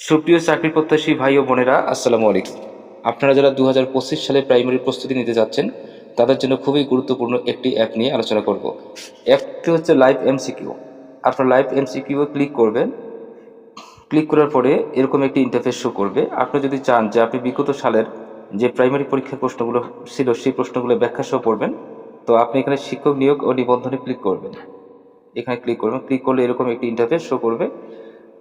সুপ্রিয় চাকরি প্রত্যাশী ভাই ও বোনেরা, আসসালামু আলাইকুম। আপনারা যারা দু হাজার পঁচিশ সালে প্রাইমারি প্রস্তুতি নিতে যাচ্ছেন, তাদের জন্য খুবই গুরুত্বপূর্ণ একটি অ্যাপ নিয়ে আলোচনা করব। অ্যাপটি হচ্ছে লাইভ এমসিকিউ। আপনার লাইভ এমসিকিউ ক্লিক করবেন। ক্লিক করার পরে এরকম একটি ইন্টারফেস শো করবে। আপনি যদি চান যে আপনি বিগত সালের যে প্রাইমারি পরীক্ষার প্রশ্নগুলো ছিল, সেই প্রশ্নগুলো ব্যাখ্যা সহ পড়বেন তো আপনি এখানে শিক্ষক নিয়োগ ও নিবন্ধনে ক্লিক করবেন। এখানে ক্লিক করবেন। ক্লিক করলে এরকম একটি ইন্টারফেস শো করবে।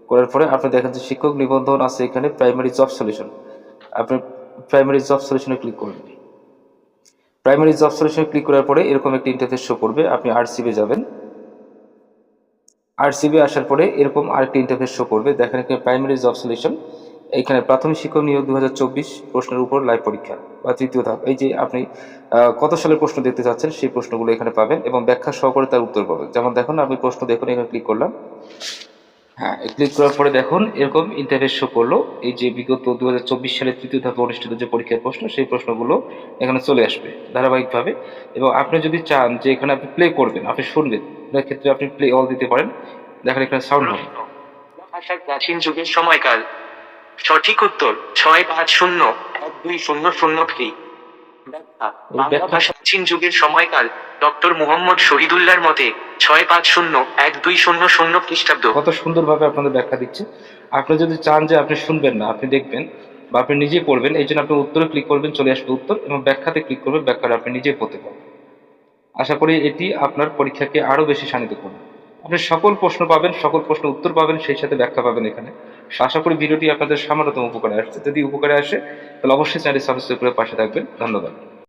করার পরে আপনি দেখেন যে শিক্ষক নিবন্ধন আছে এখানে প্রাইমারি জব সলিউশন আপনি প্রাইমারি জব সলিউশনে ক্লিক করবেন। প্রাইমারি জব সলিউশনে ক্লিক করার পরে এরকম একটি ইন্টারফেস শো করবে, আপনি আরসিবি যাবেন। আরসিবি আসার পরে এরকম আরেকটি ইন্টারফেস শো করবে, দেখেন এখানে প্রাইমারি জব সলিউশন এখানে প্রাথমিক শিক্ষক নিয়োগ দু হাজার চব্বিশ প্রশ্নের উপর লাইভ পরীক্ষা বা তৃতীয় ধাপ। এই যে আপনি কত সালের প্রশ্ন দেখতে চাচ্ছেন সেই প্রশ্নগুলো এখানে পাবেন এবং ব্যাখ্যা সহকারে তার উত্তর পাবেন। যেমন দেখুন, আমি প্রশ্ন দেখুন, এখানে ক্লিক করলাম। হ্যাঁ ক্লিক করার পরে দেখুন এরকম ইন্টারফেস শো করল। এই যে বিগত দু হাজার চব্বিশ সালের তৃতীয় ধাপে অনুষ্ঠিত যে পরীক্ষার প্রশ্ন সেই প্রশ্নগুলো এখানে চলে আসবে ধারাবাহিকভাবে। এবং আপনি যদি চান যে এখানে আপনি প্লে করবেন আপনি শুনবেন তার ক্ষেত্রে আপনি প্লে অল দিতে পারেন দেখেন এখানে সাউন্ড হবে। ভাষার প্রাচীন যুগের সময়কাল। সঠিক উত্তর ছয় পাঁচ শূন্য এক দুই শূন্য শূন্য থ্রি বাংলা ভাষা প্রাচীন যুগের সময়কাল ডক্টর মুহম্মদ শহীদুল্লাহর মতে ছয় পাঁচ শূন্য এক দুই শূন্য শূন্য খ্রিস্টাব্দ। কত সুন্দরভাবে আপনাদের ব্যাখ্যা দিচ্ছে। আপনি যদি চান যে আপনি শুনবেন না, আপনি দেখবেন বা আপনি নিজে পড়বেন, এই জন্য আপনি উত্তরে ক্লিক করবেন, চলে আসবে উত্তর এবং ব্যাখ্যাতে ক্লিক করবেন, ব্যাখ্যাটা আপনি নিজে পড়তে পারবেন। আশা করি এটি আপনার পরীক্ষাকে আরও বেশি শানিত করবে। আপনি সকল প্রশ্ন পাবেন, সকল প্রশ্ন উত্তর পাবেন, সেই সাথে ব্যাখ্যা পাবেন এখানে। আশা করি ভিডিওটি আপনাদের সামান্যতম উপকারে আসছে। যদি উপকারে আসে, তাহলে অবশ্যই চ্যানেল সাবস্ক্রাইব করে পাশে থাকবেন। ধন্যবাদ।